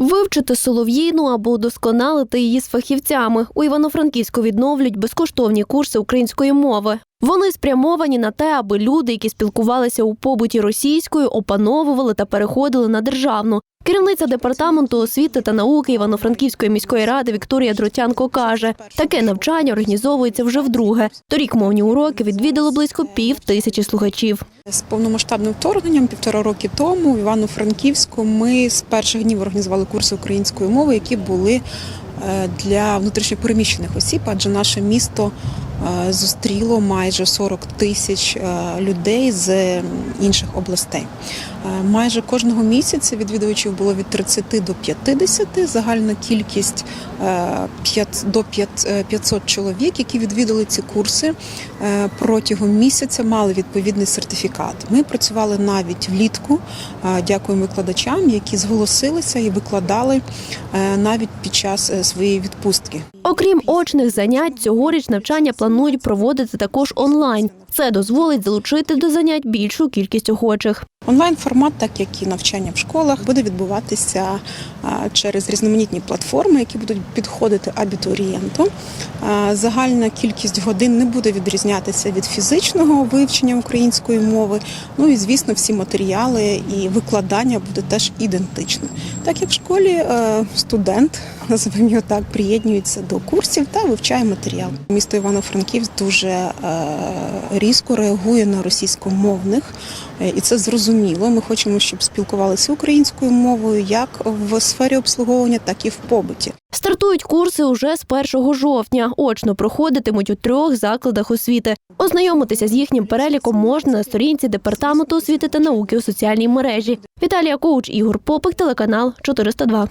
Вивчити солов'їну або удосконалити її з фахівцями. У Івано-Франківську відновлюють безкоштовні курси української мови. Вони спрямовані на те, аби люди, які спілкувалися у побуті російською, опановували та переходили на державну. Керівниця департаменту освіти та науки Івано-Франківської міської ради Вікторія Дротянко каже, таке навчання організовується вже вдруге. Торік мовні уроки відвідало близько пів тисячі слухачів. З повномасштабним вторгненням півтора роки тому в Івано-Франківську ми з перших днів організували курси української мови, які були для внутрішньопереміщених осіб, адже наше місто е, зустріло майже 40 тисяч е, людей з інших областей. Е, Майже кожного місяця відвідувачів було від 30 до 50, загальна кількість е, до п'ят- е, 500 чоловік, які відвідали ці курси е, протягом місяця, мали відповідний сертифікат. Ми працювали навіть влітку. Е, Дякуємо викладачам, які зголосилися і викладали е, навіть під час своєї відпустки. Окрім очних занять, цьогоріч навчання планують проводити також онлайн. Це дозволить залучити до занять більшу кількість охочих. Онлайн формат, так як і навчання в школах, буде відбуватися через різноманітні платформи, які будуть підходити абітурієнту. Загальна кількість годин не буде відрізнятися від фізичного вивчення української мови. Ну і звісно, всі матеріали і викладання буде теж ідентичне. Так як в школі е, студент, називаємо його так, приєднується до курсів та вивчає матеріал. Місто Івано-Франківськ дуже е, різко реагує на російськомовних. Е, І це зрозуміло. Ми хочемо, щоб спілкувалися українською мовою як в сфері обслуговування, так і в побуті. Стартують курси уже з 1 жовтня. Очно проходитимуть у трьох закладах освіти. Ознайомитися з їхнім переліком можна на сторінці департаменту освіти та науки у соціальній мережі. Віталія Коуч, Ігор Попик, телеканал 402.